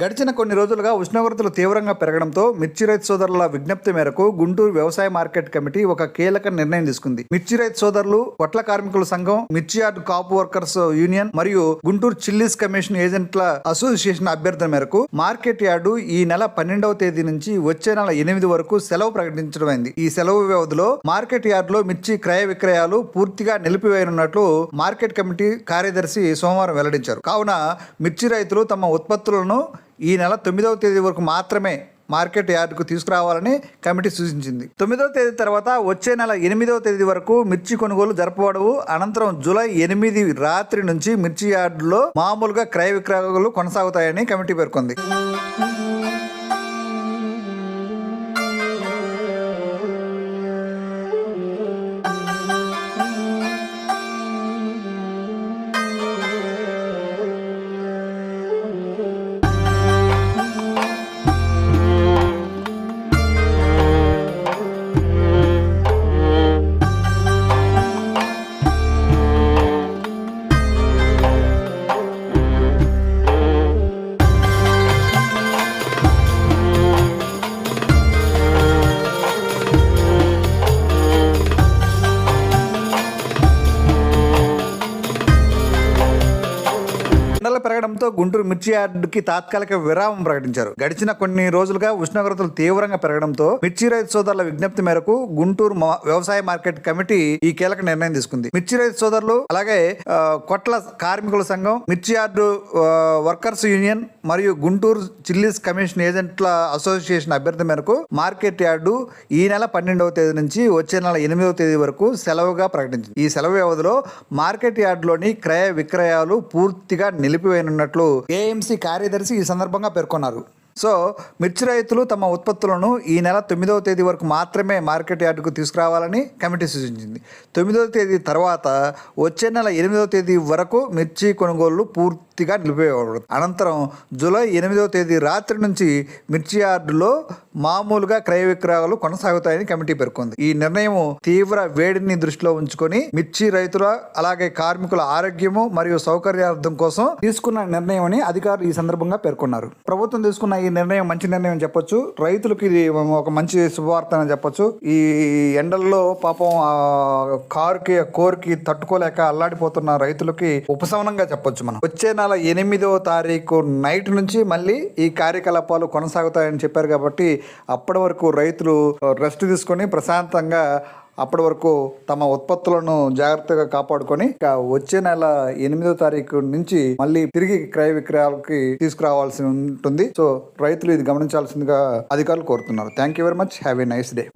గడిచిన కొన్ని రోజులుగా ఉష్ణోగ్రతలు తీవ్రంగా పెరగడంతో మిర్చి రైతు సోదరుల విజ్ఞప్తి మేరకు గుంటూరు వ్యవసాయ మార్కెట్ కమిటీ ఒక కీలక నిర్ణయం తీసుకుంది. మిర్చి రైతు సోదరులు వట్ల కార్మికుల సంఘం మిర్చి యార్డ్ కాపు వర్కర్స్ యూనియన్ మరియు గుంటూరు చిల్లీస్ కమిషన్ ఏజెంట్ల అసోసియేషన్ అభ్యర్థన మేరకు మార్కెట్ యార్డు ఈ నెల పన్నెండవ తేదీ నుంచి వచ్చే నెల ఎనిమిది వరకు సెలవు ప్రకటించడమైంది. ఈ సెలవు వ్యవధిలో మార్కెట్ యార్డులో మిర్చి క్రయ విక్రయాలు పూర్తిగా నిలిపివేయనున్నట్లు మార్కెట్ కమిటీ కార్యదర్శి సోమవారం వెల్లడించారు. కావున మిర్చి రైతులు తమ ఉత్పత్తులను ఈ నెల తొమ్మిదవ తేదీ వరకు మాత్రమే మార్కెట్ యార్డుకు తీసుకురావాలని కమిటీ సూచించింది. తొమ్మిదవ తేదీ తర్వాత వచ్చే నెల ఎనిమిదవ తేదీ వరకు మిర్చి కొనుగోలు జరపబడవు. అనంతరం జూలై ఎనిమిది రాత్రి నుంచి మిర్చి యార్డులో మామూలుగా క్రయ విక్రయాలు కొనసాగుతాయని కమిటీ పేర్కొంది. పెరగడంతో గుంటూరు మిర్చి యార్డుకి తాత్కాలిక విరామం ప్రకటించారు. గడిచిన కొన్ని రోజులుగా ఉష్ణోగ్రతలు తీవ్రంగా పెరగడంతో మిర్చి రైతు సోదరుల విజ్ఞప్తి మేరకు గుంటూరు వ్యవసాయ మార్కెట్ కమిటీ ఈ కీలక నిర్ణయం తీసుకుంది. మిర్చి రైతు సోదరులు అలాగే కొట్ల కార్మికుల సంఘం మిర్చి యార్డు వర్కర్స్ యూనియన్ మరియు గుంటూరు చిల్లీస్ కమిషన్ ఏజెంట్ల అసోసియేషన్ అభ్యర్థి మేరకు మార్కెట్ యార్డు ఈ నెల పన్నెండవ తేదీ నుంచి వచ్చే నెల ఎనిమిదవ తేదీ వరకు సెలవుగా ప్రకటించింది. ఈ సెలవు వ్యవధిలో మార్కెట్ యార్డులోని క్రయ విక్రయాలు పూర్తిగా ఉన్నట్లు ఏఎంసీ కార్యదర్శి ఈ సందర్భంగా పేర్కొన్నారు. సో మిర్చి రైతులు తమ ఉత్పత్తులను ఈ నెల తొమ్మిదవ తేదీ వరకు మాత్రమే మార్కెట్ యార్డుకు తీసుకురావాలని కమిటీ సూచించింది. తొమ్మిదవ తేదీ తర్వాత వచ్చే నెల ఎనిమిదవ తేదీ వరకు మిర్చి కొనుగోళ్ళు పూర్తిగా నిలిపేవాడు. అనంతరం జూలై ఎనిమిదవ తేదీ రాత్రి నుంచి మిర్చి యార్డులో మామూలుగా క్రయ విక్రయాలు కొనసాగుతాయని కమిటీ పేర్కొంది. ఈ నిర్ణయం తీవ్ర వేడిని దృష్టిలో ఉంచుకొని మిర్చి రైతుల అలాగే కార్మికుల ఆరోగ్యము మరియు సౌకర్యార్థం కోసం తీసుకున్న నిర్ణయం అని అధికారులు ఈ సందర్భంగా పేర్కొన్నారు. ప్రభుత్వం తీసుకున్న ఈ నిర్ణయం మంచి నిర్ణయం చెప్పొచ్చు. రైతులకు ఇది ఒక మంచి శుభవార్త అని చెప్పొచ్చు. ఈ ఎండల్లో పాపం కారుకి కోరికి తట్టుకోలేక అల్లాడిపోతున్న రైతులకి ఉపశమనంగా చెప్పొచ్చు మనం. వచ్చే నెల ఎనిమిదవ తారీఖు నైట్ నుంచి మళ్ళీ ఈ కార్యకలాపాలు కొనసాగుతాయని చెప్పారు కాబట్టి అప్పటి వరకు రైతులు రెస్ట్ తీసుకొని ప్రశాంతంగా అప్పటి వరకు తమ ఉత్పత్తులను జాగ్రత్తగా కాపాడుకొని వచ్చే నెల ఎనిమిదో తారీఖు నుంచి మళ్ళీ తిరిగి క్రయ విక్రయాలకి తీసుకురావాల్సి ఉంటుంది. సో రైతులు ఇది గమనించాల్సిందిగా అధికారులు కోరుతున్నారు. Thank you very much have a nice day